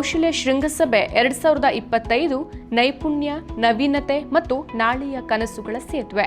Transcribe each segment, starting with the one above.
ಕೌಶಲ್ಯ ಶೃಂಗಸಭೆ ಎರಡ್ ಸಾವಿರದ ಇಪ್ಪತ್ತೈದು ನೈಪುಣ್ಯ, ನವೀನತೆ ಮತ್ತು ನಾಳೆಯ ಕನಸುಗಳ ಸೇತುವೆ.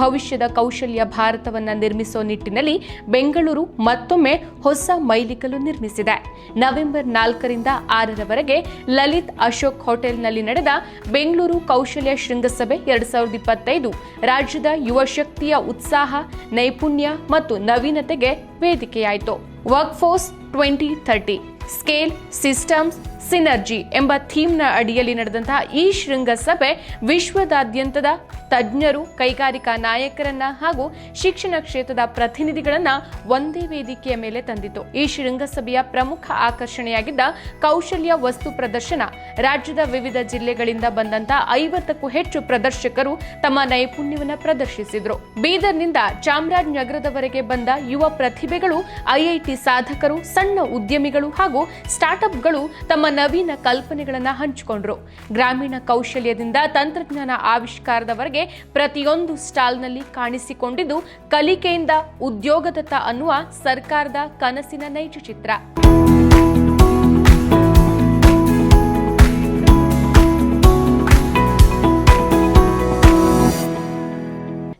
ಭವಿಷ್ಯದ ಕೌಶಲ್ಯ ಭಾರತವನ್ನು ನಿರ್ಮಿಸೋ ನಿಟ್ಟಿನಲ್ಲಿ ಬೆಂಗಳೂರು ಮತ್ತೊಮ್ಮೆ ಹೊಸ ಮೈಲಿಕಲು ನಿರ್ಮಿಸಿದೆ. ನವೆಂಬರ್ ನಾಲ್ಕರಿಂದ ಆರರವರೆಗೆ ಲಲಿತ್ ಅಶೋಕ್ ಹೋಟೆಲ್ನಲ್ಲಿ ನಡೆದ ಬೆಂಗಳೂರು ಕೌಶಲ್ಯ ಶೃಂಗಸಭೆ ಎರಡ್ ಸಾವಿರದ ಇಪ್ಪತ್ತೈದು ರಾಜ್ಯದ ಯುವ ಶಕ್ತಿಯ ಉತ್ಸಾಹ, ನೈಪುಣ್ಯ ಮತ್ತು ನವೀನತೆಗೆ ವೇದಿಕೆಯಾಯಿತು. Workforce twenty thirty scale systems synergy ಎಂಬ ಥೀಮ್ನ ಅಡಿಯಲ್ಲಿ ನಡೆದಂತಹ ಈ ಶೃಂಗಸಭೆ ವಿಶ್ವದಾದ್ಯಂತದ ತಜ್ಞರು, ಕೈಗಾರಿಕಾ ನಾಯಕರನ್ನ ಹಾಗೂ ಶಿಕ್ಷಣ ಕ್ಷೇತ್ರದ ಪ್ರತಿನಿಧಿಗಳನ್ನ ಒಂದೇ ವೇದಿಕೆಯ ಮೇಲೆ ತಂದಿತು ಈ ಶೃಂಗಸಭೆಯ ಪ್ರಮುಖ ಆಕರ್ಷಣೆಯಾಗಿದ್ದ ಕೌಶಲ್ಯ ವಸ್ತು ಪ್ರದರ್ಶನ, ರಾಜ್ಯದ ವಿವಿಧ ಜಿಲ್ಲೆಗಳಿಂದ ಬಂದಂತ ಐವತ್ತಕ್ಕೂ ಹೆಚ್ಚು ಪ್ರದರ್ಶಕರು ತಮ್ಮ ನೈಪುಣ್ಯವನ್ನ ಪ್ರದರ್ಶಿಸಿದರು. ಬೀದರ್ನಿಂದ ಚಾಮರಾಜನಗರದವರೆಗೆ ಬಂದ ಯುವ ಪ್ರತಿಭೆಗಳು, ಐಐಟಿ ಸಾಧಕರು, ಸಣ್ಣ ಉದ್ಯಮಿಗಳು ಹಾಗೂ ಸ್ಟಾರ್ಟ್ಅಪ್ಗಳು ತಮ್ಮ ನವೀನ ಕಲ್ಪನೆಗಳನ್ನು ಹಂಚಿಕೊಂಡ್ರು. ಗ್ರಾಮೀಣ ಕೌಶಲ್ಯದಿಂದ ತಂತ್ರಜ್ಞಾನ ಆವಿಷ್ಕಾರದವರೆಗೆ ಪ್ರತಿಯೊಂದು ಸ್ಟಾಲ್ನಲ್ಲಿ ಕಾಣಿಸಿಕೊಂಡಿದ್ದು ಕಲಿಕೆಯಿಂದ ಉದ್ಯೋಗದತ್ತ ಅನ್ನುವ ಸರ್ಕಾರದ ಕನಸಿನ ನೈಜ ಚಿತ್ರ.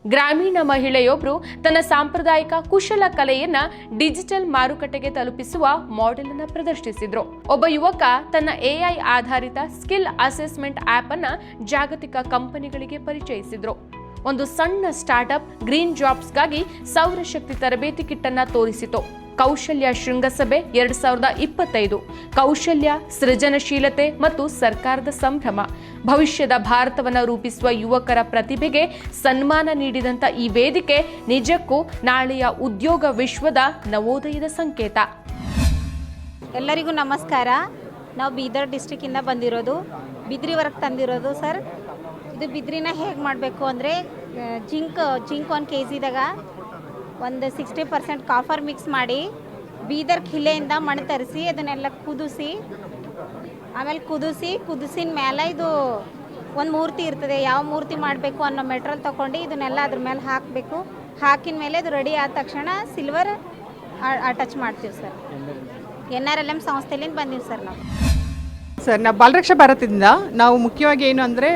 ಗ್ರಾಮೀಣ ಮಹಿಳೆಯೊಬ್ಬರು ತನ್ನ ಸಾಂಪ್ರದಾಯಿಕ ಕುಶಲ ಕಲೆಯನ್ನ ಡಿಜಿಟಲ್ ಮಾರುಕಟ್ಟೆಗೆ ತಲುಪಿಸುವ ಮಾಡೆಲ್ ಅನ್ನ ಪ್ರದರ್ಶಿಸಿದ್ರು. ಒಬ್ಬ ಯುವಕ ತನ್ನ ಎಐ ಆಧಾರಿತ ಸ್ಕಿಲ್ ಅಸೆಸ್ಮೆಂಟ್ ಆಪ್ ಅನ್ನ ಜಾಗತಿಕ ಕಂಪನಿಗಳಿಗೆ ಪರಿಚಯಿಸಿದ್ರು. ಒಂದು ಸಣ್ಣ ಸ್ಟಾರ್ಟ್ಅಪ್ ಗ್ರೀನ್ ಜಾಬ್ಸ್ಗಾಗಿ ಸೌರಶಕ್ತಿ ತರಬೇತಿ ಕಿಟ್ ಅನ್ನ ತೋರಿಸಿತು. ಕೌಶಲ್ಯ ಶೃಂಗಸಭೆ ಎರಡ್ ಸಾವಿರದ ಇಪ್ಪತ್ತೈದು. ಕೌಶಲ್ಯ, ಸೃಜನಶೀಲತೆ ಮತ್ತು ಸರ್ಕಾರದ ಸಂಭ್ರಮ. ಭವಿಷ್ಯದ ಭಾರತವನ್ನು ರೂಪಿಸುವ ಯುವಕರ ಪ್ರತಿಭೆಗೆ ಸನ್ಮಾನ ನೀಡಿದಂತ ಈ ವೇದಿಕೆ ನಿಜಕ್ಕೂ ನಾಳೆಯ ಉದ್ಯೋಗ ವಿಶ್ವದ ನವೋದಯದ ಸಂಕೇತ. ಎಲ್ಲರಿಗೂ ನಮಸ್ಕಾರ. ನಾವು ಬೀದರ್ ಡಿಸ್ಟಿಕ್ಕಿಂದ ಬಂದಿರೋದು. ಬಿದ್ರಿ ವರ್ಕ್ ತಂದಿರೋದು, ಸರ್. ಇದು ಬಿದ್ರಿನ ಹೇಗೆ ಮಾಡಬೇಕು ಅಂದರೆ ಜಿಂಕ್ ಜಿಂಕ್ ಒಂದು ಕೆ ಜಿದಾಗ ಒಂದು ಸಿಕ್ಸ್ಟಿ ಪರ್ಸೆಂಟ್ ಕಾಫರ್ ಮಿಕ್ಸ್ ಮಾಡಿ ಬೀದರ್ ಖಿಲೆಯಿಂದ ಮಣ್ಣು ತರಿಸಿ, ಅದನ್ನೆಲ್ಲ ಕುದಿಸಿ, ಆಮೇಲೆ ಕುದಿಸಿ, ಕುದಿಸಿನ ಮೇಲೆ ಇದು ಒಂದು ಮೂರ್ತಿ ಇರ್ತದೆ, ಯಾವ ಮೂರ್ತಿ ಮಾಡಬೇಕು ಅನ್ನೋ ಮೆಟ್ರಲ್ ತೊಗೊಂಡು ಇದನ್ನೆಲ್ಲ ಅದ್ರ ಮೇಲೆ ಹಾಕಬೇಕು. ಹಾಕಿದ ಮೇಲೆ ಅದು ರೆಡಿ ಆದ ತಕ್ಷಣ ಸಿಲ್ವರ್ ಟಚ್ ಮಾಡ್ತೀವಿ sir N R L M ಸಂಸ್ಥೆಲಿಂದ ಬಂದೀವಿ ಸರ್ ನಾವು. ಸರ್, ನಾವು ಬಾಲರಕ್ಷಾ ಭಾರತದಿಂದ ನಾವು ಮುಖ್ಯವಾಗಿ ಏನು ಅಂದರೆ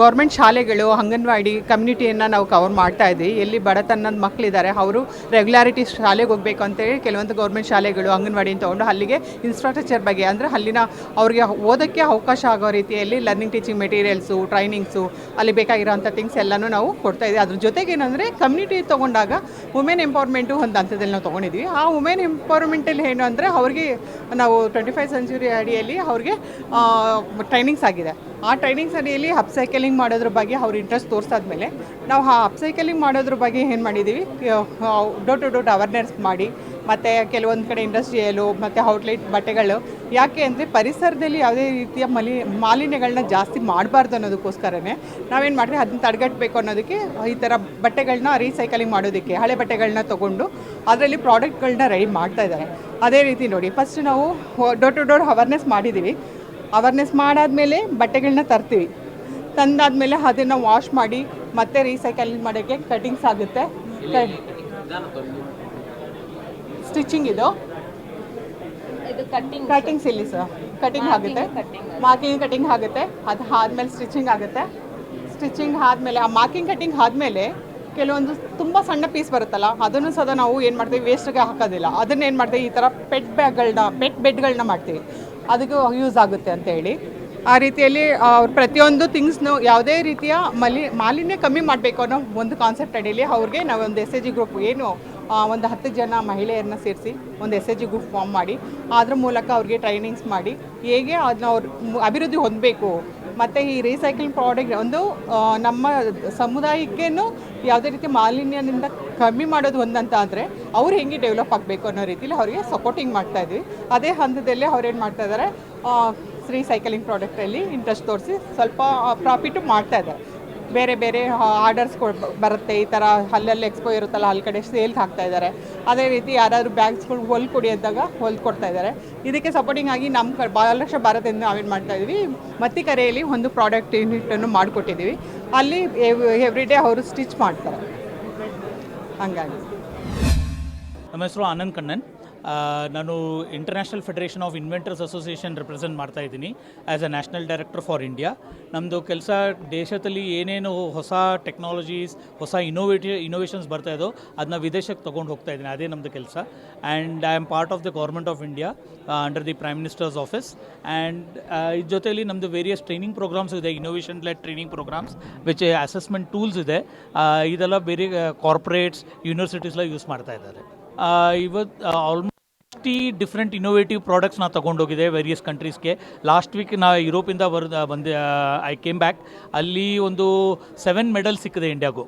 ಗೌರ್ಮೆಂಟ್ ಶಾಲೆಗಳು, ಅಂಗನವಾಡಿ ಕಮ್ಯುನಿಟಿಯನ್ನು ನಾವು ಕವರ್ ಮಾಡ್ತಾ ಇದ್ದೀವಿ. ಎಲ್ಲಿ ಬಡತನದ ಮಕ್ಕಳಿದ್ದಾರೆ ಅವರು ರೆಗ್ಯುಲಾರಿಟಿ ಶಾಲೆಗೆ ಹೋಗಬೇಕು ಅಂತೇಳಿ ಕೆಲವೊಂದು ಗೌರ್ಮೆಂಟ್ ಶಾಲೆಗಳು ಅಂಗನವಾಡಿನ ತೊಗೊಂಡು ಅಲ್ಲಿಗೆ ಇನ್ಫ್ರಾಸ್ಟ್ರಕ್ಚರ್ ಬಗ್ಗೆ ಅಂದರೆ ಅಲ್ಲಿನ ಅವ್ರಿಗೆ ಓದೋಕ್ಕೆ ಅವಕಾಶ ಆಗೋ ರೀತಿಯಲ್ಲಿ ಲರ್ನಿಂಗ್ ಟೀಚಿಂಗ್ ಮೆಟೀರಿಯಲ್ಸು ಟ್ರೈನಿಂಗ್ಸು ಅಲ್ಲಿ ಬೇಕಾಗಿರೋಂಥ ಥಿಂಗ್ಸ್ ಎಲ್ಲನೂ ನಾವು ಕೊಡ್ತಾ ಇದ್ದೀವಿ. ಅದ್ರ ಜೊತೆಗೆ ಏನಂದರೆ ಕಮ್ಯುನಿಟಿ ತೊಗೊಂಡಾಗ ವುಮೆನ್ ಎಂಪವರ್ಮೆಂಟು ಒಂದು ಹಂತದಲ್ಲಿ ನಾವು ತೊಗೊಂಡಿದ್ವಿ ಆ ವುಮೆನ್ ಎಂಪವರ್ಮೆಂಟಲ್ಲಿ ಏನು ಅಂದರೆ, ಅವ್ರಿಗೆ ನಾವು ಟ್ವೆಂಟಿ ಫೈವ್ ಸೆಂಚುರಿ ಅಡಿಯಲ್ಲಿ ಅವ್ರಿಗೆ ಟ್ರೈನಿಂಗ್ಸ್ ಆಗಿದೆ. ಆ ಟ್ರೈನಿಂಗ್ಸ್ ಅಡಿಯಲ್ಲಿ ಅಪ್ಸೈಕಲಿಂಗ್ ಮಾಡೋದ್ರ ಬಗ್ಗೆ ಅವ್ರ ಇಂಟ್ರೆಸ್ಟ್ ತೋರಿಸಾದ್ಮೇಲೆ ನಾವು ಆ ಅಪ್ಸೈಕಲಿಂಗ್ ಮಾಡೋದ್ರ ಬಗ್ಗೆ ಏನು ಮಾಡಿದ್ದೀವಿ ಡೋರ್ ಟು ಡೋರ್ ಅವೇರ್ನೆಸ್ ಮಾಡಿ, ಮತ್ತು ಕೆಲವೊಂದು ಕಡೆ ಇಂಡಸ್ಟ್ರಿಯಲು ಮತ್ತು ಔಟ್ಲೆಟ್ ಬಟ್ಟೆಗಳು, ಯಾಕೆ ಅಂದರೆ ಪರಿಸರದಲ್ಲಿ ಯಾವುದೇ ರೀತಿಯ ಮಲಿ ಮಾಲಿನ್ಯಗಳನ್ನ ಜಾಸ್ತಿ ಮಾಡಬಾರ್ದು ಅನ್ನೋದಕ್ಕೋಸ್ಕರನೇ ನಾವೇನು ಮಾಡಿದ್ರೆ ಅದನ್ನ ತಡೆಗಟ್ಟಬೇಕು ಅನ್ನೋದಕ್ಕೆ ಈ ಥರ ಬಟ್ಟೆಗಳನ್ನ ರೀಸೈಕಲಿಂಗ್ ಮಾಡೋದಕ್ಕೆ, ಹಳೆ ಬಟ್ಟೆಗಳನ್ನ ತೊಗೊಂಡು ಅದರಲ್ಲಿ ಪ್ರಾಡಕ್ಟ್ಗಳನ್ನ ರೆಡಿ ಮಾಡ್ತಾ ಇದ್ದಾರೆ. ಅದೇ ರೀತಿ ನೋಡಿ ಫಸ್ಟ್ ನಾವು ಡೋರ್ ಟು ಡೋರ್ ಅವೇರ್ನೆಸ್ ಮಾಡಿದ್ದೀವಿ ಅವೇರ್ನೆಸ್ ಮಾಡಾದ್ಮೇಲೆ ಬಟ್ಟೆಗಳನ್ನ ತರ್ತೀವಿ. ತಂದಾದ್ಮೇಲೆ ಅದನ್ನು ವಾಶ್ ಮಾಡಿ ಮತ್ತೆ ರೀಸೈಕಲ್ ಮಾಡೋಕ್ಕೆ ಕಟಿಂಗ್ಸ್ ಆಗುತ್ತೆ. ಸ್ಟಿಚಿಂಗ್ ಇದು? ಕಟಿಂಗ್ಸ್ ಇಲ್ಲಿ ಸರ್ ಕಟಿಂಗ್ ಆಗುತ್ತೆ. ಮಾರ್ಕಿಂಗ್ ಕಟಿಂಗ್ ಆಗುತ್ತೆ. ಅದು ಆದ್ಮೇಲೆ ಸ್ಟಿಚಿಂಗ್ ಆಗುತ್ತೆ. ಸ್ಟಿಚಿಂಗ್ ಆದಮೇಲೆ ಆ ಮಾರ್ಕಿಂಗ್ ಕಟಿಂಗ್ ಆದಮೇಲೆ ಕೆಲವೊಂದು ತುಂಬ ಸಣ್ಣ ಪೀಸ್ ಬರುತ್ತಲ್ಲ, ಅದನ್ನು ಸಹ ನಾವು ಏನು ಮಾಡ್ತೀವಿ ವೇಸ್ಟ್ಗೆ ಹಾಕೋದಿಲ್ಲ. ಅದನ್ನ ಏನು ಮಾಡ್ತೀವಿ, ಈ ಥರ ಪೆಟ್ ಬ್ಯಾಗ್ಗಳನ್ನ ಪೆಟ್ ಬೆಡ್ಗಳನ್ನ ಮಾಡ್ತೀವಿ. ಅದಕ್ಕೂ ಯೂಸ್ ಆಗುತ್ತೆ ಅಂತ ಹೇಳಿ. ಆ ರೀತಿಯಲ್ಲಿ ಅವ್ರು ಪ್ರತಿಯೊಂದು ಥಿಂಗ್ಸ್ನು ಯಾವುದೇ ರೀತಿಯ ಮಲಿ, ಮಾಲಿನ್ಯ ಕಮ್ಮಿ ಮಾಡಬೇಕು ಅನ್ನೋ ಒಂದು ಕಾನ್ಸೆಪ್ಟ್ ಅಡಿಯಲ್ಲಿ ಅವ್ರಿಗೆ ನಾವು ಒಂದು ಎಸ್ ಎ ಜಿ ಗ್ರೂಪ್ ಏನು ಒಂದು ಹತ್ತು ಜನ ಮಹಿಳೆಯರನ್ನ ಸೇರಿಸಿ ಒಂದು S A G group form ಮಾಡಿ, ಅದ್ರ ಮೂಲಕ ಅವ್ರಿಗೆ ಟ್ರೈನಿಂಗ್ಸ್ ಮಾಡಿ, ಹೇಗೆ ಅದನ್ನ ಅವ್ರು ಅಭಿವೃದ್ಧಿ ಹೊಂದಬೇಕು ಮತ್ತು ಈ ರೀಸೈಕ್ಲಿಂಗ್ ಪ್ರಾಡಕ್ಟ್ ಒಂದು ನಮ್ಮ ಸಮುದಾಯಕ್ಕೇನು ಯಾವುದೇ ರೀತಿ ಮಾಲಿನ್ಯದಿಂದ ಕಮ್ಮಿ ಮಾಡೋದು ಒಂದಂತ ಅಂದರೆ ಅವ್ರು ಹೆಂಗೆ ಡೆವಲಪ್ ಆಗಬೇಕು ಅನ್ನೋ ರೀತಿಲಿ ಅವರಿಗೆ ಸಪೋರ್ಟಿಂಗ್ ಮಾಡ್ತಾ ಇದ್ವಿ. ಅದೇ ಹಂತದಲ್ಲಿ ಅವ್ರು ಏನು ಮಾಡ್ತಾ ಇದ್ದಾರೆ ರೀಸೈಕಲಿಂಗ್ ಪ್ರಾಡಕ್ಟಲ್ಲಿ ಇಂಟ್ರೆಸ್ಟ್ ತೋರಿಸಿ ಸ್ವಲ್ಪ ಪ್ರಾಫಿಟು ಮಾಡ್ತಾ ಇದ್ದಾರೆ. ಬೇರೆ ಬೇರೆ ಆರ್ಡರ್ಸ್ ಬರುತ್ತೆ. ಈ ಥರ ಅಲ್ಲಲ್ಲಿ ಎಕ್ಸ್ಪೋ ಇರುತ್ತಲ್ಲ, ಅಲ್ಲಿ ಕಡೆ ಸೇಲ್ಗೆ ಹಾಕ್ತಾ ಇದ್ದಾರೆ ಅದೇ ರೀತಿ ಯಾರಾದರೂ ಬ್ಯಾಗ್ಸ್ಗಳು ಹೊಲ್ ಕೊಡಿ ಅಂದಾಗ ಹೊಲ್ದು ಕೊಡ್ತಾ ಇದ್ದಾರೆ ಇದಕ್ಕೆ ಸಪೋರ್ಟಿಂಗ್ ಆಗಿ ನಮ್ಮ ಬಹಳಷ್ಟು ಭಾರತದಿಂದ ನಾವೇನು ಮಾಡ್ತಾ ಇದ್ವಿ, ಮತ್ತಿ ಕರೆಯಲ್ಲಿ ಒಂದು ಪ್ರಾಡಕ್ಟ್ ಯೂನಿಟನ್ನು ಮಾಡಿಕೊಟ್ಟಿದ್ದೀವಿ ಅಲ್ಲಿ ಎವ್ರಿ ಡೇ ಅವರು ಸ್ಟಿಚ್ ಮಾಡ್ತಾರೆ. ಹಂಗಾಗಿ. ನಮ್ಮ ಹೆಸರು ಆನಂದ್ ಕಣ್ಣನ್. ನಾನು international federation of inventors association represent ಮಾಡ್ತಾ ಇದ್ದೀನಿ as a national director for India ನಮ್ಮದು ಕೆಲಸ ದೇಶದಲ್ಲಿ ಏನೇನು ಹೊಸ ಟೆಕ್ನಾಲಜೀಸ್ ಹೊಸ ಇನೋವೇಟಿವ್ ಇನೋವೇಷನ್ಸ್ ಬರ್ತಾ ಇದೋ ಅದನ್ನ ವಿದೇಶಕ್ಕೆ ತೊಗೊಂಡು ಹೋಗ್ತಾ ಇದ್ದೀನಿ. ಅದೇ ನಮ್ಮದು ಕೆಲಸ. And I am part of the government of India under the prime minister's office and ಇದ್ರ ಜೊತೆಯಲ್ಲಿ ನಮ್ಮದು ವೇರಿಯಸ್ ಟ್ರೈನಿಂಗ್ ಪ್ರೋಗ್ರಾಮ್ಸ್ ಇದೆ innovation let training programmes which assessment tools ಇದೆ ಇದೆಲ್ಲ ಬೇರೆ ಕಾರ್ಪೊರೇಟ್ಸ್ ಯೂನಿವರ್ಸಿಟೀಸ್ಲ ಯೂಸ್ ಮಾಡ್ತಾ ಇದ್ದಾರೆ. ಇವತ್ತು ಆಲ್ಮೋಸ್ಟ್ ಫಿಫ್ಟಿ ಡಿಫ್ರೆಂಟ್ ಇನೋವೇಟಿವ್ ಪ್ರಾಡಕ್ಟ್ಸ್ನ ತೊಗೊಂಡೋಗಿದೆ ವೇರಿಯಸ್ ಕಂಟ್ರೀಸ್ಗೆ ಲಾಸ್ಟ್ ವೀಕ್ ನಾ ಯುರೋಪಿಂದ ಬರ್, ಬಂದೆ ಐ ಕೇಮ್ ಬ್ಯಾಕ್ ಅಲ್ಲಿ ಒಂದು ಸೆವೆನ್ ಮೆಡಲ್ ಸಿಕ್ಕಿದೆ ಇಂಡಿಯಾಗೂ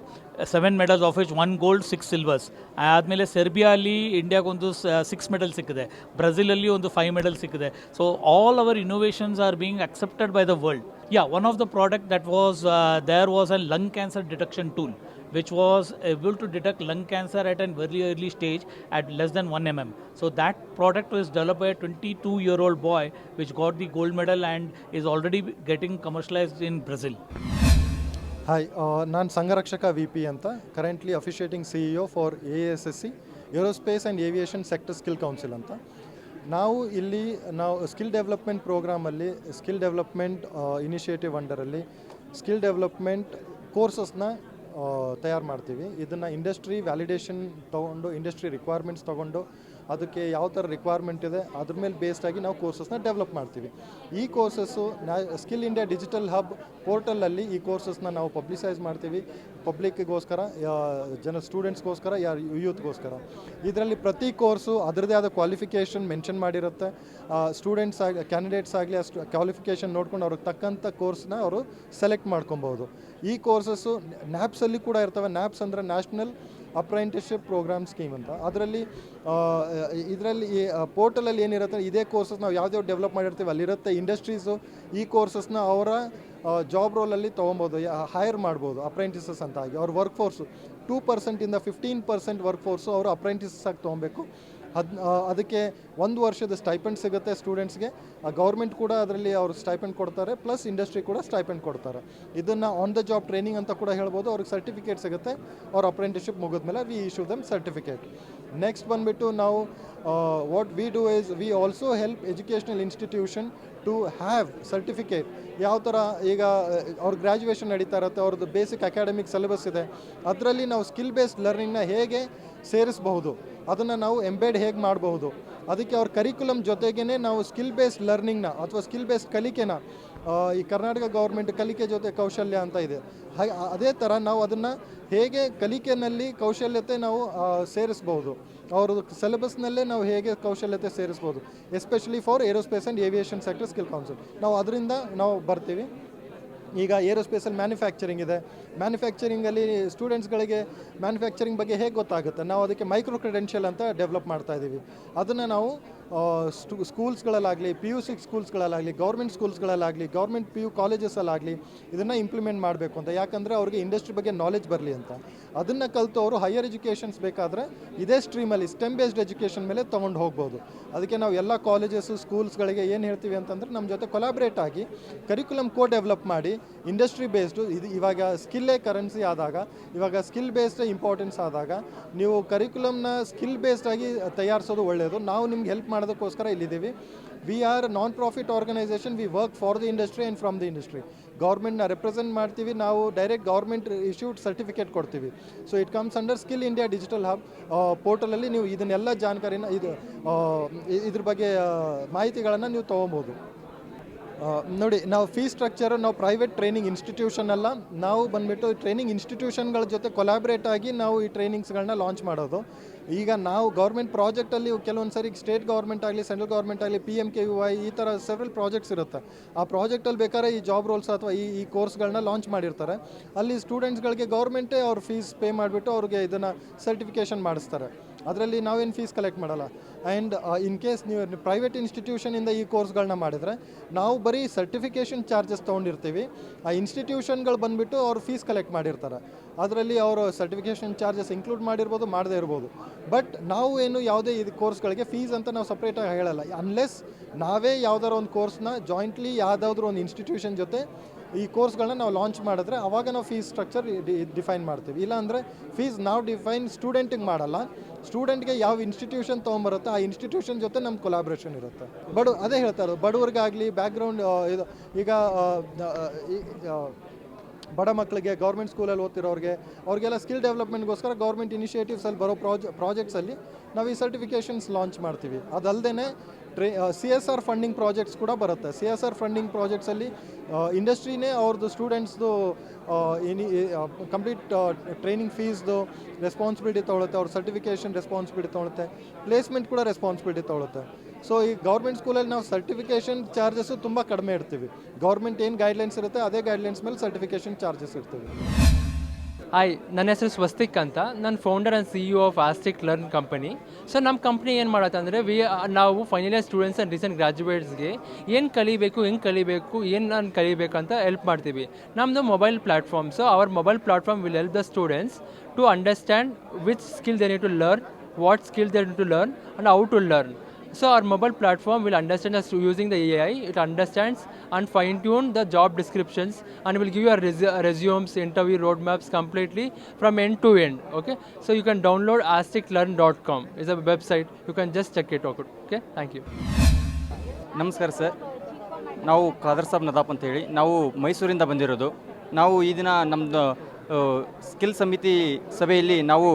seven medals of which one gold six silvers ಆದಮೇಲೆ ಸೆರ್ಬಿಯಾಲಿ ಇಂಡಿಯಾಗೊಂದು ಸಿಕ್ಸ್ ಮೆಡಲ್ ಸಿಕ್ಕಿದೆ. ಬ್ರೆಜಿಲಲ್ಲಿ ಒಂದು ಫೈವ್ ಮೆಡಲ್ ಸಿಕ್ಕಿದೆ. So all our innovations are being accepted by the world yeah one of the product that was there was a lung cancer detection tool which was able to detect lung cancer at an very early stage at less than 1 mm. So that product was developed by a 22 year old boy which got the gold medal and is already getting commercialized in Brazil. Hi ನಾನು Sangharakshak V P ಅಂತ currently officiating C E O for A S S C aerospace and aviation sector skill council ಅಂತ ನಾವು ಇಲ್ಲಿ ನಾವು skill development ಪ್ರೋಗ್ರಾಮಲ್ಲಿ skill development initiative ಅಂಡರಲ್ಲಿ skill development ಕೋರ್ಸಸ್ನ ತಯಾರು ಮಾಡ್ತೀವಿ. ಇದನ್ನು ಇಂಡಸ್ಟ್ರಿ ವ್ಯಾಲಿಡೇಷನ್ ತೊಗೊಂಡು ಇಂಡಸ್ಟ್ರಿ ರಿಕ್ವೈರ್ಮೆಂಟ್ಸ್ ತೊಗೊಂಡು ಅದಕ್ಕೆ ಯಾವ ಥರ ರಿಕ್ವೈರ್ಮೆಂಟ್ ಇದೆ, ಅದ್ರ ಮೇಲೆ ಬೇಸ್ಡ್ ಆಗಿ ನಾವು ಕೋರ್ಸಸ್ನ ಡೆವಲಪ್ ಮಾಡ್ತೀವಿ. ಈ courses skill India digital hub ಪೋರ್ಟಲಲ್ಲಿ ಈ ಕೋರ್ಸಸ್ನ ನಾವು ಪಬ್ಲಿಸೈಸ್ ಮಾಡ್ತೀವಿ. ಪಬ್ಲಿಕ್ಗೋಸ್ಕರ ಜನ ಸ್ಟೂಡೆಂಟ್ಸ್ಗೋಸ್ಕರ ಯಾ ಯೂತ್ಗೋಸ್ಕರ ಇದರಲ್ಲಿ ಪ್ರತಿ ಕೋರ್ಸು ಅದರದೇ ಆದ ಕ್ವಾಲಿಫಿಕೇಷನ್ ಮೆನ್ಷನ್ ಮಾಡಿರುತ್ತೆ. ಸ್ಟೂಡೆಂಟ್ಸ್ ಆಗಿ ಕ್ಯಾಂಡಿಡೇಟ್ಸ್ ಆಗಲಿ ಅಷ್ಟು ಕ್ವಾಲಿಫಿಕೇಷನ್ ನೋಡ್ಕೊಂಡು ಅವ್ರಿಗೆ ತಕ್ಕಂಥ ಕೋರ್ಸ್ನ ಅವರು ಸೆಲೆಕ್ಟ್ ಮಾಡ್ಕೊಬೋದು. ಈ ಕೋರ್ಸಸ್ಸು ನ್ಯಾಪ್ಸಲ್ಲಿ ಕೂಡ ಇರ್ತವೆ. ನ್ಯಾಪ್ಸ್ ಅಂದರೆ ನ್ಯಾಷನಲ್ ಅಪ್ರೆಂಟಿಸ್ಶಿಪ್ ಪ್ರೋಗ್ರಾಮ್ ಸ್ಕೀಮ್ ಅಂತ. ಅದರಲ್ಲಿ ಇದರಲ್ಲಿ ಈ ಪೋರ್ಟಲಲ್ಲಿ ಏನಿರುತ್ತೆ ಇದೇ ಕೋರ್ಸಸ್ ನಾವು ಯಾವ್ಯಾವ ಡೆವಲಪ್ ಮಾಡಿರ್ತೀವಿ, ಅಲ್ಲಿರುತ್ತೆ ಇಂಡಸ್ಟ್ರೀಸು, ಈ ಕೋರ್ಸಸ್ನ ಅವರ ಜಾಬ್ ರೋಲಲ್ಲಿ ತೊಗೊಬೋದು ಹೈರ್ ಮಾಡ್ಬೋದು ಅಪ್ರೆಂಟಿಸಸ್ ಅಂತ ಆಗಿ ಅವ್ರ ವರ್ಕ್ ಫೋರ್ಸು ಟೂ ಪರ್ಸೆಂಟಿಂದ ಫಿಫ್ಟೀನ್ ಪರ್ಸೆಂಟ್ ವರ್ಕ್ ಫೋರ್ಸು ಅವರು ಅಪ್ರೆಂಟಿಸಸ್ ಆಗಿ ತೊಗೊಬೇಕು. ಅದ್ ಅದಕ್ಕೆ ಒಂದು ವರ್ಷದ ಸ್ಟೈಪೆಂಡ್ ಸಿಗುತ್ತೆ ಸ್ಟೂಡೆಂಟ್ಸ್ಗೆ ಗೌರ್ಮೆಂಟ್ ಕೂಡ ಅದರಲ್ಲಿ ಅವರು ಸ್ಟೈಪೆಂಡ್ ಕೊಡ್ತಾರೆ ಪ್ಲಸ್ ಇಂಡಸ್ಟ್ರಿ ಕೂಡ ಸ್ಟೈಪೆಂಡ್ ಕೊಡ್ತಾರೆ. ಇದನ್ನು ಆನ್ ದ ಜಾಬ್ ಟ್ರೈನಿಂಗ್ ಅಂತ ಕೂಡ ಹೇಳ್ಬೋದು. ಅವ್ರಿಗೆ ಸರ್ಟಿಫಿಕೇಟ್ ಸಿಗುತ್ತೆ. ಅವ್ರ ಅಪ್ರೆಂಟಿಸ್ಶಿಪ್ ಮುಗಿದ್ಮೇಲೆ we issue them certificate next ಬಂದುಬಿಟ್ಟು ನಾವು what we do is we also help educational institution to have certificate ಯಾವ ಥರ ಈಗ ಅವ್ರ ಗ್ರ್ಯಾಜುಯೇಷನ್ ನಡೀತಾ ಇರುತ್ತೆ, ಅವ್ರದ್ದು ಬೇಸಿಕ್ ಅಕಾಡೆಮಿಕ್ ಸಿಲೆಬಸ್ ಇದೆ. ಅದರಲ್ಲಿ ನಾವು ಸ್ಕಿಲ್ ಬೇಸ್ಡ್ ಲರ್ನಿಂಗ್ನ ಹೇಗೆ ಸೇರಿಸಬಹುದು? ಅದನ್ನು ನಾವು ಎಂಬೇಡ್ ಹೇಗೆ ಮಾಡಬಹುದು? ಅದಕ್ಕೆ ಅವ್ರ ಕರಿಕ್ಯುಲಮ್ ಜೊತೆಗೇ ನಾವು ಸ್ಕಿಲ್ ಬೇಸ್ಡ್ ಲರ್ನಿಂಗ್ನ ಅಥವಾ ಸ್ಕಿಲ್ ಬೇಸ್ಡ್ ಕಲಿಕೆನ ಈ ಕರ್ನಾಟಕ ಗೌರ್ಮೆಂಟ್ ಕಲಿಕೆ ಜೊತೆ ಕೌಶಲ್ಯ ಅಂತ ಇದೆ. ಹಾಗೆ ಅದೇ ಥರ ನಾವು ಅದನ್ನು ಹೇಗೆ ಕಲಿಕೆಯಲ್ಲಿ ಕೌಶಲ್ಯತೆ ನಾವು ಸೇರಿಸ್ಬೋದು. ಅವ್ರದ್ದು ಸಿಲೆಬಸ್ನಲ್ಲೇ ನಾವು ಹೇಗೆ ಕೌಶಲ್ಯತೆ ಸೇರಿಸ್ಬೋದು. Especially for aerospace and aviation sector skill council ನಾವು ಅದರಿಂದ ನಾವು ಬರ್ತೀವಿ. ಈಗ ಏರೋಸ್ಪೇಸಲ್ಲಿ ಮ್ಯಾನುಫ್ಯಾಕ್ಚರಿಂಗ್ ಇದೆ. ಮ್ಯಾನುಫ್ಯಾಕ್ಚರಿಂಗಲ್ಲಿ ಸ್ಟೂಡೆಂಟ್ಸ್ಗಳಿಗೆ ಮ್ಯಾನುಫ್ಯಾಕ್ಚರಿಂಗ್ ಬಗ್ಗೆ ಹೇಗೆ ಗೊತ್ತಾಗುತ್ತೆ? ನಾವು ಅದಕ್ಕೆ ಮೈಕ್ರೋ ಕ್ರೆಡೆನ್ಷಿಯಲ್ ಅಂತ ಡೆವಲಪ್ ಮಾಡ್ತಾ ಇದ್ದೀವಿ ಅದನ್ನು ನಾವು ಸ್ಕೂಲ್ಸ್ಗಳಲ್ಲಾಗಲಿ ಪಿ ಯು ಸಿ ಸ್ಕೂಲ್ಸ್ಗಳಲ್ಲಾಗಲಿ ಗೌರ್ಮೆಂಟ್ ಸ್ಕೂಲ್ಸ್ಗಳಲ್ಲಾಗಲಿ ಗೌರ್ಮೆಂಟ್ ಪಿ ಯು ಕಾಲೇಜಸ್ಸಲ್ಲಾಗಲಿ ಇದನ್ನು ಇಂಪ್ಲಿಮೆಂಟ್ ಮಾಡಬೇಕು ಅಂತ. ಯಾಕಂದರೆ ಅವ್ರಿಗೆ ಇಂಡಸ್ಟ್ರಿ ಬಗ್ಗೆ ನಾಲೆಜ್ ಬರಲಿ ಅಂತ. ಅದನ್ನು ಕಲಿತು ಅವರು ಹೈಯರ್ ಎಜುಕೇಷನ್ಸ್ ಬೇಕಾದರೆ ಇದೇ ಸ್ಟ್ರೀಮಲ್ಲಿ ಸ್ಟೆಮ್ ಬೇಸ್ಡ್ ಎಜುಕೇಷನ್ ಮೇಲೆ ತೊಗೊಂಡು ಹೋಗ್ಬೋದು. ಅದಕ್ಕೆ ನಾವು ಎಲ್ಲ ಕಾಲೇಜಸ್ಸು ಸ್ಕೂಲ್ಸ್ಗಳಿಗೆ ಏನು ಹೇಳ್ತೀವಿ ಅಂತಂದರೆ ನಮ್ಮ ಜೊತೆ ಕೊಲಾಬ್ರೇಟ್ ಆಗಿ ಕರಿಕ್ಯುಲಮ್ ಕೋ ಡೆವಲಪ್ ಮಾಡಿ ಇಂಡಸ್ಟ್ರಿ ಬೇಸ್ಡು ಇದು ಇವಾಗ ಸ್ಕಿಲ್ಲೇ ಕರೆನ್ಸಿ ಆದಾಗ, ಇವಾಗ ಸ್ಕಿಲ್ ಬೇಸ್ಡ್ ಇಂಪಾರ್ಟೆನ್ಸ್ ಆದಾಗ, ನೀವು ಕರಿಕ್ಯುಲಮ್ನ ಸ್ಕಿಲ್ ಬೇಸ್ಡ್ ಆಗಿ ತಯಾರಿಸೋದು ಒಳ್ಳೆಯದು ನಾವು ನಿಮ್ಗೆ ಹೆಲ್ಪ್ ಮಾಡೋದಕ್ಕೋಸ್ಕರ ಇಲ್ಲಿದ್ದೀವಿ. We are non profit organization we work for the industry and from the industry ಗೌರ್ಮೆಂಟ್ನ represent ಮಾಡ್ತೀವಿ. ನಾವು ಡೈರೆಕ್ಟ್ ಗೌರ್ಮೆಂಟ್ ಇಶ್ಯೂಡ್ ಸರ್ಟಿಫಿಕೇಟ್ ಕೊಡ್ತೀವಿ. So it comes under skill India digital hub ಪೋರ್ಟಲಲ್ಲಿ ನೀವು ಇದನ್ನೆಲ್ಲ ಜಾನ್ಕಾರಿನ ಇದು ಇದ್ರ ಬಗ್ಗೆ ಮಾಹಿತಿಗಳನ್ನು ನೀವು ತೊಗೊಬೋದು. ನೋಡಿ, ನಾವು ಫೀ ಸ್ಟ್ರಕ್ಚರ್ ನಾವು ಪ್ರೈವೇಟ್ ಟ್ರೈನಿಂಗ್ ಇನ್ಸ್ಟಿಟ್ಯೂಷನ್ ಅಲ್ಲ. ನಾವು ಬಂದ್ಬಿಟ್ಟು ಟ್ರೈನಿಂಗ್ ಇನ್ಸ್ಟಿಟ್ಯೂಷನ್ಗಳ ಜೊತೆ ಕೊಲಾಬ್ರೇಟ್ ಆಗಿ ನಾವು ಈ ಟ್ರೈನಿಂಗ್ಸ್ಗಳನ್ನ ಲಾಂಚ್ ಮಾಡೋದು. ಈಗ ನಾವು ಗೌರ್ಮೆಂಟ್ ಪ್ರಾಜೆಕ್ಟಲ್ಲಿ ಕೆಲವೊಂದು ಸರಿ ಸ್ಟೇಟ್ ಗೌರ್ಮೆಂಟ್ ಆಗಲಿ ಸೆಂಟ್ರಲ್ ಗೌರ್ಮೆಂಟ್ ಆಗಲಿ P M K U I ಈ ಥರ ಸೆವೆರಲ್ ಪ್ರಾಜೆಕ್ಟ್ಸ್ ಇರುತ್ತೆ. ಆ ಪ್ರಾಜೆಕ್ಟಲ್ಲಿ ಬೇಕಾದ್ರೆ ಈ ಜಾಬ್ ರೋಲ್ಸ್ ಅಥವಾ ಈ ಈ ಕೋರ್ಸ್ಗಳನ್ನ ಲಾಂಚ್ ಮಾಡಿರ್ತಾರೆ. ಅಲ್ಲಿ ಸ್ಟೂಡೆಂಟ್ಸ್ಗಳಿಗೆ ಗೌರ್ಮೆಂಟೇ ಅವ್ರ ಫೀಸ್ ಪೇ ಮಾಡಿಬಿಟ್ಟು ಅವ್ರಿಗೆ ಇದನ್ನು ಸರ್ಟಿಫಿಕೇಷನ್ ಮಾಡಿಸ್ತಾರೆ. ಅದರಲ್ಲಿ ನಾವೇನು ಫೀಸ್ ಕಲೆಕ್ಟ್ ಮಾಡಲ್ಲ. ಆ್ಯಂಡ್ ಇನ್ ಕೇಸ್ ನೀವು ಪ್ರೈವೇಟ್ ಇನ್ಸ್ಟಿಟ್ಯೂಷನಿಂದ ಈ ಕೋರ್ಸ್ಗಳನ್ನ ಮಾಡಿದರೆ, ನಾವು ಬರೀ ಸರ್ಟಿಫಿಕೇಷನ್ ಚಾರ್ಜಸ್ ತೊಗೊಂಡಿರ್ತೀವಿ. ಆ ಇನ್ಸ್ಟಿಟ್ಯೂಷನ್ಗಳು ಬಂದುಬಿಟ್ಟು ಅವ್ರು ಫೀಸ್ ಕಲೆಕ್ಟ್ ಮಾಡಿರ್ತಾರೆ. ಅದರಲ್ಲಿ ಅವರು ಸರ್ಟಿಫಿಕೇಷನ್ ಚಾರ್ಜಸ್ ಇನ್ಕ್ಲೂಡ್ ಮಾಡಿರ್ಬೋದು, ಮಾಡದೇ ಇರ್ಬೋದು. ಬಟ್ ನಾವು ಏನು ಯಾವುದೇ ಇದು ಕೋರ್ಸ್ಗಳಿಗೆ ಫೀಸ್ ಅಂತ ನಾವು ಸಪ್ರೇಟಾಗಿ ಹೇಳಲ್ಲ. ಅನ್ಲೆಸ್ ನಾವೇ ಯಾವ್ದಾರ ಒಂದು ಕೋರ್ಸ್ನ ಜಾಯಿಂಟ್ಲಿ ಯಾವುದಾದ್ರೂ ಒಂದು ಇನ್ಸ್ಟಿಟ್ಯೂಷನ್ ಜೊತೆ ಈ ಕೋರ್ಸ್ಗಳನ್ನ ನಾವು ಲಾಂಚ್ ಮಾಡಿದ್ರೆ ಅವಾಗ ನಾವು ಫೀಸ್ ಸ್ಟ್ರಕ್ಚರ್ ಡಿಫೈನ್ ಮಾಡ್ತೀವಿ. ಇಲ್ಲಾಂದರೆ ಫೀಸ್ ನಾವು ಡಿಫೈನ್ ಸ್ಟೂಡೆಂಟಿಗೆ ಮಾಡಲ್ಲ. ಸ್ಟೂಡೆಂಟ್ಗೆ ಯಾವ ಇನ್ಸ್ಟಿಟ್ಯೂಷನ್ ತೊಗೊಂಬರುತ್ತೆ, ಆ ಇನ್ಸ್ಟಿಟ್ಯೂಷನ್ ಜೊತೆ ನಮ್ಮ ಕೊಲಾಬ್ರೇಷನ್ ಇರುತ್ತೆ. ಬಡ, ಅದೇ ಹೇಳ್ತಾರೆ ಬಡವ್ರಿಗಾಗಲಿ ಬ್ಯಾಕ್ಗ್ರೌಂಡ್ ಇದು, ಈಗ ಬಡ ಮಕ್ಕಳಿಗೆ ಗೌರ್ಮೆಂಟ್ ಸ್ಕೂಲಲ್ಲಿ ಓದ್ತಿರೋರಿಗೆ, ಅವ್ರಿಗೆಲ್ಲ ಸ್ಕಿಲ್ ಡೆವಲಪ್ಮೆಂಟ್ಗೋಸ್ಕರ ಗೌರ್ಮೆಂಟ್ ಇನಿಷಿಯೇಟಿವ್ಸಲ್ಲಿ ಬರೋ ಪ್ರಾಜೆ ಪ್ರಾಜೆಕ್ಟ್ಸಲ್ಲಿ ನಾವು ಈ ಸರ್ಟಿಫಿಕೇಷನ್ಸ್ ಲಾಂಚ್ ಮಾಡ್ತೀವಿ. ಅದಲ್ಲದೆ tray C S R funding projects ಕೂಡ ಬರುತ್ತೆ. ಸಿ ಎಸ್ ಆರ್ ಫಂಡಿಂಗ್ ಪ್ರಾಜೆಕ್ಟ್ಸಲ್ಲಿ ಇಂಡಸ್ಟ್ರಿನೇ ಅವ್ರದ್ದು ಸ್ಟೂಡೆಂಟ್ಸ್ದು ಎನಿ ಕಂಪ್ಲೀಟ್ ಟ್ರೈನಿಂಗ್ ಫೀಸ್ದು ರೆಸ್ಪಾನ್ಸಿಬಿಲಿಟಿ ತೊಗೊಳುತ್ತೆ, ಅವ್ರ ಸರ್ಟಿಫಿಕೇಷನ್ ರೆಸ್ಪಾನ್ಸಿಬಿಲಿಟಿ ತೊಗೊಳುತ್ತೆ ಪ್ಲೇಸ್ಮೆಂಟ್ ಕೂಡ ರೆಸ್ಪಾನ್ಸಿಬಿಲಿಟಿ ತೊಗೊಳುತ್ತೆ. ಸೊ ಈ ಗೌರ್ಮೆಂಟ್ ಸ್ಕೂಲಲ್ಲಿ ನಾವು ಸರ್ಟಿಫಿಕೇಷನ್ ಚಾರ್ಜಸ್ಸು ತುಂಬ ಕಡಿಮೆ ಇರ್ತೀವಿ ಗೌರ್ಮೆಂಟ್ ಏನು ಗೈಡ್ಲೈನ್ಸ್ ಇರುತ್ತೆ, ಅದೇ ಗೈಡ್ಲೈನ್ಸ್ ಮೇಲೆ ಸರ್ಟಿಫಿಕೇಷನ್ ಚಾರ್ಜಸ್ ಇರ್ತೀವಿ ಹಾಯ್ ನನ್ನ ಹೆಸರು ಸ್ವಸ್ತಿಕ್ ಅಂತ. ನಾನು founder and C E of Astic learn company so ನಮ್ಮ ಕಂಪ್ನಿ ಏನು ಮಾಡುತ್ತೆ ಅಂದರೆ ವಿ ನಾವು final year students and recent ಗ್ರಾಜುಯೇಟ್ಸ್ಗೆ ಏನು ಕಲಿಬೇಕು, ಹೆಂಗೆ ಕಲಿಬೇಕು, ಏನು ನಾನು ಕಲಿಬೇಕು ಅಂತ ಹೆಲ್ಪ್ ಮಾಡ್ತೀವಿ. ನಮ್ಮದು mobile platforms our mobile platform will help the students to understand which skill they need to learn what skill they need to learn and how to learn So our mobile platform will understand us using the AI. It understands and fine tune the job descriptions and will give you a res- resumes, interview roadmaps completely from end to end. Okay. So you can download asticlearn.com. It's a website. You can just check it out. Okay. Thank you. ನಮಸ್ಕಾರ sir ನಾವು ಖಾದರ್ ಸಾಬ್ ನದಾಪ್ ಅಂತೇಳಿ ನಾವು ಮೈಸೂರಿಂದ ಬಂದಿರೋದು ನಾವು ಈ ದಿನ ನಮ್ಮದು ಸ್ಕಿಲ್ ಸಮಿತಿ ಸಭೆಯಲ್ಲಿ ನಾವು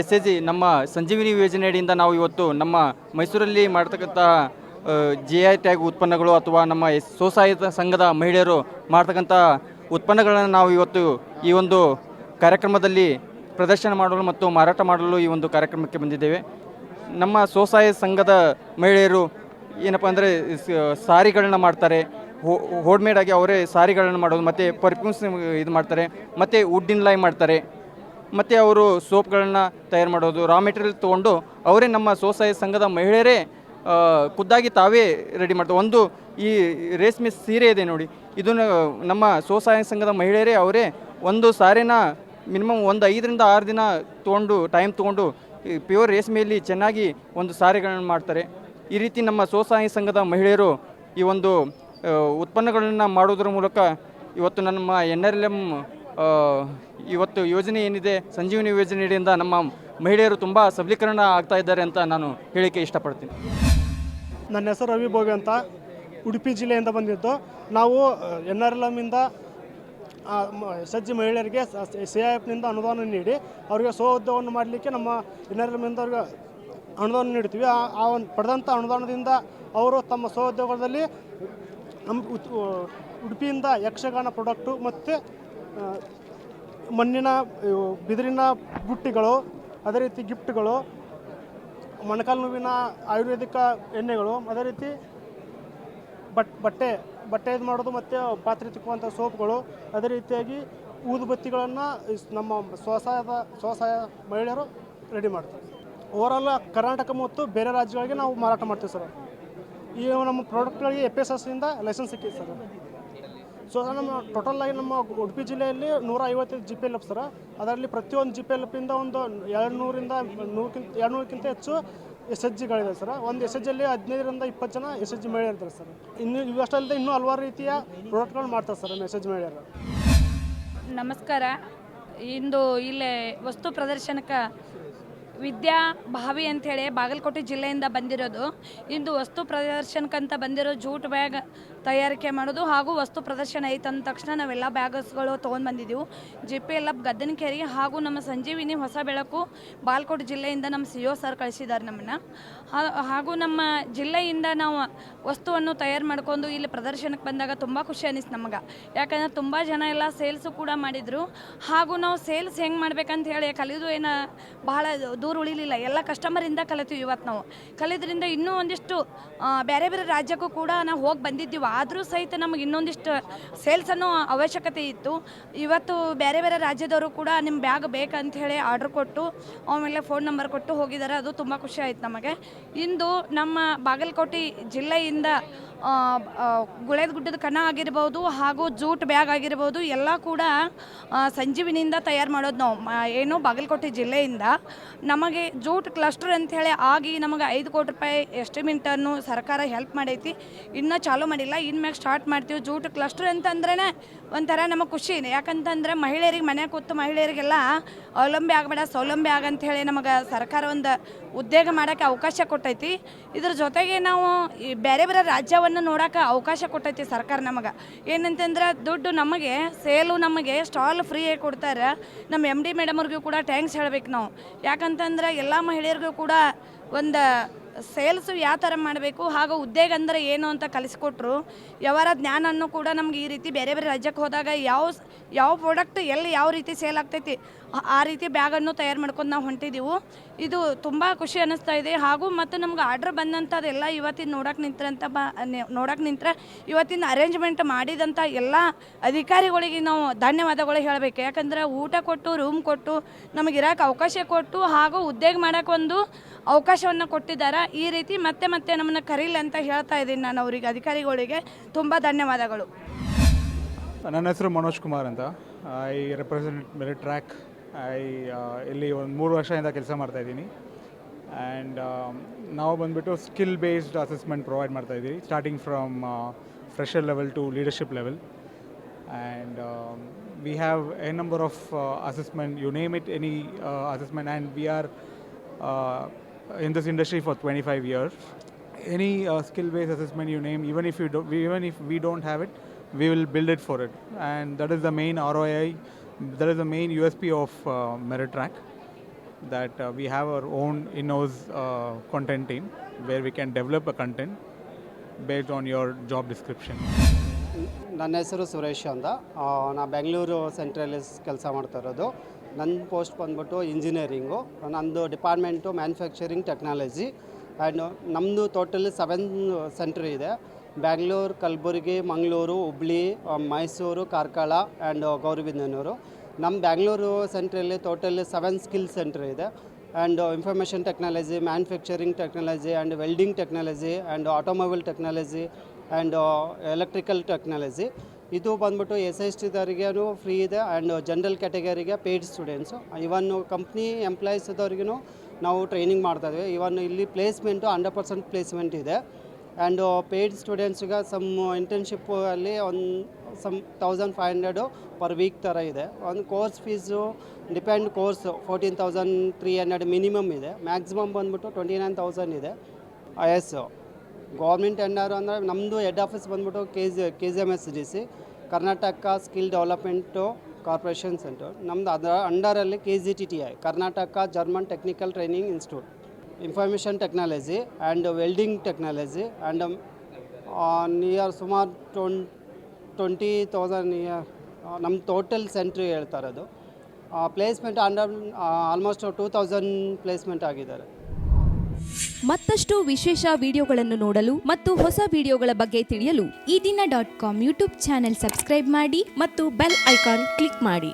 ಎಸ್ ಎಸ್ ಜಿ ನಮ್ಮ ಸಂಜೀವಿನಿ ಯೋಜನೆಯಡಿಯಿಂದ ನಾವು ಇವತ್ತು ನಮ್ಮ ಮೈಸೂರಲ್ಲಿ ಮಾಡ್ತಕ್ಕಂಥ ಜಿ ಐ ಟ್ಯಾಗ್ ಉತ್ಪನ್ನಗಳು ಅಥವಾ ನಮ್ಮ ಸ್ವಸಹಾಯ ಸಂಘದ ಮಹಿಳೆಯರು ಮಾಡ್ತಕ್ಕಂಥ ಉತ್ಪನ್ನಗಳನ್ನು ನಾವು ಇವತ್ತು ಈ ಒಂದು ಕಾರ್ಯಕ್ರಮದಲ್ಲಿ ಪ್ರದರ್ಶನ ಮಾಡಲು ಮತ್ತು ಮಾರಾಟ ಮಾಡಲು ಈ ಒಂದು ಕಾರ್ಯಕ್ರಮಕ್ಕೆ ಬಂದಿದ್ದೇವೆ. ನಮ್ಮ ಸ್ವಸಹಾಯ ಸಂಘದ ಮಹಿಳೆಯರು ಏನಪ್ಪ ಅಂದರೆ ಸಾರಿಗಳನ್ನ ಮಾಡ್ತಾರೆ. ಹೋಡ್ಮೇಡ್ ಆಗಿ ಅವರೇ ಸಾರಿಗಳನ್ನು ಮಾಡೋದು, ಮತ್ತು ಪರ್ಫ್ಯೂಮ್ಸ್ ಇದು ಮಾಡ್ತಾರೆ, ಮತ್ತು ವುಡ್ಡಿನ ಲೈ ಮಾಡ್ತಾರೆ. ಮತ್ತು ಅವರು ಸೋಪ್ಗಳನ್ನು ತಯಾರು ಮಾಡೋದು ರಾ ಮೆಟೀರಿಯಲ್ ತೊಗೊಂಡು ಅವರೇ ನಮ್ಮ ಸ್ವಸಹಾಯ ಸಂಘದ ಮಹಿಳೆಯರೇ ಖುದ್ದಾಗಿ ತಾವೇ ರೆಡಿ ಮಾಡ್ತಾರೆ ಒಂದು ಈ ರೇಷ್ಮೆ ಸೀರೆ ಇದೆ ನೋಡಿ. ಇದನ್ನು ನಮ್ಮ ಸ್ವಸಹಾಯ ಸಂಘದ ಮಹಿಳೆಯರೇ ಅವರೇ ಒಂದು ಸಾರಿನ ಮಿನಿಮಮ್ ಒಂದು ಐದರಿಂದ ಆರು ದಿನ ತೊಗೊಂಡು ಟೈಮ್ ತೊಗೊಂಡು ಪ್ಯೂರ್ ರೇಷ್ಮೆಯಲ್ಲಿ ಚೆನ್ನಾಗಿ ಒಂದು ಸಾರಿಗಳನ್ನು ಮಾಡ್ತಾರೆ. ಈ ರೀತಿ ನಮ್ಮ ಸ್ವಸಹಾಯ ಸಂಘದ ಮಹಿಳೆಯರು ಈ ಒಂದು ಉತ್ಪನ್ನಗಳನ್ನು ಮಾಡೋದ್ರ ಮೂಲಕ ಇವತ್ತು ನಮ್ಮ ಎನ್ ಆರ್ ಎಲ್ ಎಂ ಇವತ್ತು ಯೋಜನೆ ಏನಿದೆ, ಸಂಜೀವಿನಿ ಯೋಜನೆಯಿಂದ ನಮ್ಮ ಮಹಿಳೆಯರು ತುಂಬ ಸಬಲೀಕರಣ ಆಗ್ತಾ ಇದ್ದಾರೆ ಅಂತ ನಾನು ಹೇಳಿಕೆ ಇಷ್ಟಪಡ್ತೀನಿ. ನನ್ನ ಹೆಸರು ರವಿ ಭೋಗ ಅಂತ ಉಡುಪಿ ಜಿಲ್ಲೆಯಿಂದ ಬಂದಿದ್ದು. ನಾವು ಎನ್ ಆರ್ ಎಲ್ ಎಮ್ಮಿಂದ ಸಜ್ಜಿ ಮಹಿಳೆಯರಿಗೆ ಸಿ ಐ ಎಫ್ನಿಂದ ಅನುದಾನ ನೀಡಿ, ಅವರಿಗೆ ಸ್ವ ಉದ್ಯೋಗವನ್ನು ಮಾಡಲಿಕ್ಕೆ ನಮ್ಮ ಎನ್ ಆರ್ ಎಲ್ ಎಮ್ಮಿಂದ ಅವ್ರಿಗೆ ಅನುದಾನ ನೀಡ್ತೀವಿ ಆ ಒಂದು ಪಡೆದಂಥ ಅನುದಾನದಿಂದ ಅವರು ತಮ್ಮ ಸ್ವ ಉದ್ಯೋಗದಲ್ಲಿ ನಮ್ಮ ಉಡುಪಿಯಿಂದ ಯಕ್ಷಗಾನ ಪ್ರೊಡಕ್ಟು ಮತ್ತು ಮಣ್ಣಿನ ಬಿದಿರಿನ ಬುಟ್ಟಿಗಳು, ಅದೇ ರೀತಿ ಗಿಫ್ಟ್ಗಳು, ಮೊಣಕಾಲು ನೋವಿನ ಆಯುರ್ವೇದಿಕ ಎಣ್ಣೆಗಳು, ಅದೇ ರೀತಿ ಬಟ್, ಬಟ್ಟೆ ಬಟ್ಟೆ ಇದು ಮಾಡೋದು ಮತ್ತು ಪಾತ್ರೆ ತಿಕ್ಕುವಂಥ ಸೋಪ್ಗಳು, ಅದೇ ರೀತಿಯಾಗಿ ಊದುಬತ್ತಿಗಳನ್ನು ನಮ್ಮ ಸ್ವಸಹಾಯದ, ಸ್ವಸಹಾಯ ಮಹಿಳೆಯರು ರೆಡಿ ಮಾಡ್ತಾರೆ. ಓವರಾಲ್ ಕರ್ನಾಟಕ ಮತ್ತು ಬೇರೆ ರಾಜ್ಯಗಳಿಗೆ ನಾವು ಮಾರಾಟ ಮಾಡ್ತೀವಿ ಸರ್. ಈ ನಮ್ಮ ಪ್ರಾಡಕ್ಟ್ಗಳಿಗೆ ಎಫ್ ಎಸ್ ಎಸ್ಸಿಂದ ಲೈಸೆನ್ಸ್ ಸಿಕ್ಕಿದೆ ಸರ್. ಸೊ ನಮ್ಮ ಟೋಟಲ್ ಆಗಿ ನಮ್ಮ ಉಡುಪಿ ಜಿಲ್ಲೆಯಲ್ಲಿ ನೂರ ಐವತ್ತೈದು G P L F sir ಅದರಲ್ಲಿ ಪ್ರತಿಯೊಂದು ಜಿ ಪಿ ಎಲ್ ಎಫಿಂದ ಒಂದು ಎರಡು ನೂರಿಂದ ನೂರಕ್ಕಿಂತ ಎರಡು ನೂರಕ್ಕಿಂತ ಹೆಚ್ಚು ಎಸ್ ಎಚ್ ಜಿಗಳಿದೆ ಸರ್ ಒಂದು ಎಸ್ ಎಚ್ ಜಿಯಲ್ಲಿ ಹದಿನೈದರಿಂದ ಇಪ್ಪತ್ತು ಜನ ಎಸ್ ಎಚ್ ಜಿ ಮಹಿಳೆಯರು ಇರ್ತಾರೆ ಸರ್ ಇನ್ನು ಇವಷ್ಟಲ್ಲದೆ ಇನ್ನೂ ಹಲವಾರು ರೀತಿಯ ಪ್ರಾಡಕ್ಟ್ಗಳು ಮಾಡ್ತಾರೆ ಸರ್ ಎಸ್ ಎಚ್ ನಮಸ್ಕಾರ. ಇಂದು ಇಲ್ಲೇ ವಸ್ತು ಪ್ರದರ್ಶನಕ್ಕೆ ವಿದ್ಯಾ ಭಾವಿ ಅಂಥೇಳಿ ಬಾಗಲಕೋಟೆ ಜಿಲ್ಲೆಯಿಂದ ಬಂದಿರೋದು. ಇಂದು ವಸ್ತು ಪ್ರದರ್ಶನಕ್ಕಂತ ಬಂದಿರೋ ಜೂಟ್ ಬ್ಯಾಗ್ ತಯಾರಿಕೆ ಮಾಡೋದು ಹಾಗೂ ವಸ್ತು ಪ್ರದರ್ಶನ ಐತೆ ಅಂದ ತಕ್ಷಣ ನಾವೆಲ್ಲ ಬ್ಯಾಗಸ್ಗಳು ತೊಗೊಂಡು ಬಂದಿದ್ದೀವಿ G P L of Gaddanakere ಹಾಗೂ ನಮ್ಮ ಸಂಜೀವಿನಿ ಹೊಸ ಬೆಳಕು ಬಾಲ್ಕೋಟ್ ಜಿಲ್ಲೆಯಿಂದ ನಮ್ಮ ಸಿ ಒ ಸರ್ ಕಳಿಸಿದ್ದಾರೆ ನಮ್ಮನ್ನು. ಹಾಗೂ ನಮ್ಮ ಜಿಲ್ಲೆಯಿಂದ ನಾವು ವಸ್ತುವನ್ನು ತಯಾರು ಮಾಡ್ಕೊಂಡು ಇಲ್ಲಿ ಪ್ರದರ್ಶನಕ್ಕೆ ಬಂದಾಗ ತುಂಬ ಖುಷಿ ಅನಿಸ್ತು ನಮಗೆ. ಯಾಕಂದ್ರೆ ತುಂಬ ಜನ ಎಲ್ಲ ಸೇಲ್ಸು ಕೂಡ ಮಾಡಿದರು. ಹಾಗೂ ನಾವು ಸೇಲ್ಸ್ ಹೆಂಗೆ ಮಾಡ್ಬೇಕಂತ ಹೇಳಿ ಕಲಿಯೋದು ಏನು ಬಹಳ ದೂರ ಉಳಿಲಿಲ್ಲ. ಎಲ್ಲ ಕಸ್ಟಮರಿಂದ ಕಲಿತೀವಿ ಇವತ್ತು ನಾವು. ಕಲಿದ್ರಿಂದ ಇನ್ನೂ ಒಂದಿಷ್ಟು ಬೇರೆ ಬೇರೆ ರಾಜ್ಯಕ್ಕೂ ಕೂಡ ನಾವು ಹೋಗಿ ಬಂದಿದ್ದೀವಿ. ಆದರೂ ಸಹಿತ ನಮಗೆ ಇನ್ನೊಂದಿಷ್ಟು ಸೇಲ್ಸ್ ಅನ್ನೋ ಅವಶ್ಯಕತೆ ಇತ್ತು. ಇವತ್ತು ಬೇರೆ ಬೇರೆ ರಾಜ್ಯದವರು ಕೂಡ ನಿಮ್ಮ ಬ್ಯಾಗ್ ಬೇಕಂತ ಹೇಳಿ ಆರ್ಡ್ರ್ ಕೊಟ್ಟು, ಆಮೇಲೆ ಫೋನ್ ನಂಬರ್ ಕೊಟ್ಟು ಹೋಗಿದ್ದಾರೆ. ಅದು ತುಂಬ ಖುಷಿ ಆಯ್ತು ನಮಗೆ. ಇಂದು ನಮ್ಮ ಬಾಗಲಕೋಟೆ ಜಿಲ್ಲೆಯಿಂದ ಗುಳೇದ ಗುಡ್ಡದ ಕಣ ಆಗಿರ್ಬೋದು ಹಾಗೂ ಜೂಟ್ ಬ್ಯಾಗ್ ಆಗಿರ್ಬೋದು ಎಲ್ಲ ಕೂಡ ಸಂಜೀವಿನಿಂದ ತಯಾರು ಮಾಡೋದು ನಾವು. ಏನು ಬಾಗಲಕೋಟೆ ಜಿಲ್ಲೆಯಿಂದ. ನಮಗೆ ಜೂಟ್ ಕ್ಲಸ್ಟರ್ ಅಂಥೇಳಿ ಆಗಿ ನಮಗೆ ಐದು ಕೋಟಿ ರೂಪಾಯಿ ಎಸ್ಟಿಮೇಟನ್ನು ಸರ್ಕಾರ ಹೆಲ್ಪ್ ಮಾಡೈತಿ. ಇನ್ನೂ ಚಾಲೂ ಮಾಡಿಲ್ಲ. ಇನ್ಮ್ಯಾಗ ಸ್ಟಾರ್ಟ್ ಮಾಡ್ತೀವಿ ಜೂಟ್ ಕ್ಲಸ್ಟರ್ ಅಂತಂದ್ರೇ ಒಂಥರ ನಮಗೆ ಖುಷಿ. ಯಾಕಂತಂದ್ರೆ ಮಹಿಳೆಯರಿಗೆ ಮನೆ ಕೂತು ಮಹಿಳೆಯರಿಗೆಲ್ಲ ಅವಲಂಬಿ ಆಗಬೇಡ, ಸೌಲಂಬಿ ಆಗಂಥೇಳಿ ನಮಗೆ ಸರ್ಕಾರ ಒಂದು ಉದ್ಯೋಗ ಮಾಡೋಕ್ಕೆ ಅವಕಾಶ ಕೊಟ್ಟೈತಿ. ಇದ್ರ ಜೊತೆಗೆ ನಾವು ಈ ಬೇರೆ ಬೇರೆ ರಾಜ್ಯವನ್ನು ನೋಡೋಕೆ ಅವಕಾಶ ಕೊಟ್ಟೈತಿ ಸರ್ಕಾರ ನಮಗೆ. ಏನಂತಂದ್ರೆ ದುಡ್ಡು ನಮಗೆ, ಸೇಲು ನಮಗೆ, ಸ್ಟಾಲ್ ಫ್ರೀ ಆಗಿ ಕೊಡ್ತಾರೆ. ನಮ್ಮ ಎಂ ಡಿ ಮೇಡಮ್ರಿಗೂ ಕೂಡ ಟ್ಯಾಂಕ್ಸ್ ಹೇಳ್ಬೇಕು ನಾವು. ಯಾಕಂತಂದ್ರೆ ಎಲ್ಲ ಮಹಿಳೆಯರಿಗೂ ಕೂಡ ಒಂದು ಸೇಲ್ಸು ಯಾವ ಥರ ಮಾಡಬೇಕು, ಹಾಗೂ ಉದ್ಯೋಗ ಅಂದರೆ ಏನು ಅಂತ ಕಲಿಸ್ಕೊಟ್ರು. ಯಾವಾರ ಜ್ಞಾನನ್ನು ಕೂಡ ನಮ್ಗೆ ಈ ರೀತಿ ಬೇರೆ ಬೇರೆ ರಾಜ್ಯಕ್ಕೆ ಹೋದಾಗ ಯಾವ ಯಾವ ಪ್ರಾಡಕ್ಟ್ ಎಲ್ಲಿ ಯಾವ ರೀತಿ ಸೇಲ್ ಆಗ್ತೈತಿ ಆ- ರೀತಿ ಬ್ಯಾಗನ್ನು ತಯಾರು ಮಾಡ್ಕೊಂಡು ನಾವು ಹೊಂಟಿದ್ದೀವಿ ಇದು ತುಂಬ ಖುಷಿ ಅನ್ನಿಸ್ತಾ ಇದೆ. ಹಾಗೂ ಮತ್ತು ನಮ್ಗೆ ಆರ್ಡ್ರ್ ಬಂದಂಥದ್ದೆಲ್ಲ ಇವತ್ತಿನ ನೋಡೋಕೆ ನಿಂತ್ರಂತ ಬ ನೋಡೋಕೆ ನಿಂತ್ರ ಇವತ್ತಿನ ಅರೇಂಜ್ಮೆಂಟ್ ಮಾಡಿದಂಥ ಎಲ್ಲ ಅಧಿಕಾರಿಗಳಿಗೆ ನಾವು ಧನ್ಯವಾದಗಳು ಹೇಳಬೇಕು. ಯಾಕಂದ್ರೆ ಊಟ ಕೊಟ್ಟು ರೂಮ್ ಕೊಟ್ಟು, ನಮಗೆ ಇರೋಕೆ ಅವಕಾಶ ಕೊಟ್ಟು ಹಾಗೂ ಉದ್ಯೋಗ ಮಾಡೋಕೆ ಒಂದು ಅವಕಾಶವನ್ನು ಕೊಟ್ಟಿದ್ದಾರೆ. ಈ ರೀತಿ ಮತ್ತೆ ಮತ್ತೆ ನಮ್ಮನ್ನು ಕರೀಲಿ ಅಂತ ಹೇಳ್ತಾ ಇದ್ದೀನಿ ನಾನು ಅವರಿಗೆ, ಅಧಿಕಾರಿಗಳಿಗೆ. ತುಂಬ ಧನ್ಯವಾದಗಳು. ನನ್ನ ಹೆಸರು ಮನೋಜ್ ಕುಮಾರ್ ಅಂತ. I represent merit track I ಇಲ್ಲಿ ಒಂದು ಮೂರು ವರ್ಷದಿಂದ ಕೆಲಸ ಮಾಡ್ತಾ ಇದ್ದೀನಿ ಆ್ಯಂಡ್ ನಾವು ಬಂದುಬಿಟ್ಟು ಸ್ಕಿಲ್ ಬೇಸ್ಡ್ ಅಸೆಸ್ಮೆಂಟ್ ಪ್ರೊವೈಡ್ ಮಾಡ್ತಾ ಇದ್ದೀವಿ starting from fresher level to leadership level and we have a number of assessment you name it any assessment and we are in this industry for 25 years. Any uh, skill-based assessment you name, even if you don't, even if we don't have it, we will build it for it, and that is the main ROI. That is the main USP of uh, Meritrack, That uh, we have our own in-house uh, content team where we can develop a content based on your job description. ನನ್ನ ಹೆಸರು ಸುರೇಶ್ ಅಂತ ನಾ ಬೆಂಗಳೂರು ಸೆಂಟ್ರಲ್ಲಿ ಕೆಲಸ ಮಾಡ್ತಾ ಇರೋದು ನನ್ನ post ಬಂದ್ಬಿಟ್ಟು ಇಂಜಿನಿಯರಿಂಗು ನಂದು ಡಿಪಾರ್ಟ್ಮೆಂಟು ಮ್ಯಾನುಫ್ಯಾಕ್ಚರಿಂಗ್ ಟೆಕ್ನಾಲಜಿ ಆ್ಯಂಡ್ ನಮ್ಮದು ಟೋಟಲಿ ಸೆವೆನ್ ಸೆಂಟ್ರ್ ಇದೆ ಬ್ಯಾಂಗ್ಳೂರು, ಕಲಬುರಗಿ, ಮಂಗಳೂರು, ಹುಬ್ಳಿ ಮೈಸೂರು, ಕಾರ್ಕಳ ಆ್ಯಂಡ್ ಗೌರಿಬಿದನೂರು. ನಮ್ಮ ಬ್ಯಾಂಗ್ಳೂರು ಸೆಂಟ್ರಲ್ಲಿ ಟೋಟಲ್ ಸೆವೆನ್ ಸ್ಕಿಲ್ ಸೆಂಟ್ರ್ ಇದೆ. And information technology manufacturing technology and welding technology and automobile technology and electrical technology ಇದು ಬಂದ್ಬಿಟ್ಟು ಎಸ್ ಎಸ್ ಟಿದವ್ರಿಗೂ ಫ್ರೀ ಇದೆ ಆ್ಯಂಡ್ ಜನರಲ್ ಕ್ಯಾಟಗರಿಗೆ ಪೇಯ್ಡ್ ಸ್ಟೂಡೆಂಟ್ಸು ಇವನ್ ಕಂಪ್ನಿ ಎಂಪ್ಲಾಯೀಸ್ದವ್ರಿಗೂ ನಾವು ಟ್ರೈನಿಂಗ್ ಮಾಡ್ತಾ ಇದ್ದೀವಿ ಇವನ್ ಇಲ್ಲಿ ಪ್ಲೇಸ್ಮೆಂಟು ಹಂಡ್ರೆಡ್ ಪರ್ಸೆಂಟ್ ಪ್ಲೇಸ್ಮೆಂಟ್ ಇದೆ. ಆ್ಯಂಡ್ ಪೇಯ್ಡ್ ಸ್ಟೂಡೆಂಟ್ಸ್ಗೆ ಸಮ್ ಇಂಟರ್ನ್ಶಿಪ್ ಅಲ್ಲಿ ಒಂದು some thousand five hundred per week ಥರ ಇದೆ. ಒಂದು course fees depend course fourteen thousand three hundred minimum ಇದೆ. ಮ್ಯಾಕ್ಸಿಮಮ್ ಬಂದ್ಬಿಟ್ಟು ಟ್ವೆಂಟಿ ನೈನ್ ತೌಸಂಡ್ ಇದೆ ಐ ಎಸ್ ಗೌರ್ಮೆಂಟ್ ಟೆಂಡರ್ ಅಂದರೆ ನಮ್ಮದು ಹೆಡ್ ಆಫೀಸ್ ಬಂದ್ಬಿಟ್ಟು K G K G M S D C Karnataka skill development corporation centre ನಮ್ಮದು ಅದರ ಅಂಡರಲ್ಲಿ K G T T I Karnataka German technical training institute information technology and welding technology and near ಸುಮಾರು ಟ್ವನ್ twenty thousand near ನಮ್ಮ total sentry ಹೇಳ್ತಾ ಇರೋದು. Placement under almost two thousand placement ಆಗಿದ್ದಾರೆ. ಮತ್ತಷ್ಟು ವಿಶೇಷ ವಿಡಿಯೋಗಳನ್ನು ನೋಡಲು ಮತ್ತು ಹೊಸ ವಿಡಿಯೋಗಳ ಬಗ್ಗೆ ತಿಳಿಯಲು ಈ ದಿನ dot com YouTube channel subscribe ಮಾಡಿ ಮತ್ತು ಬೆಲ್ ಐಕಾನ್ ಕ್ಲಿಕ್ ಮಾಡಿ.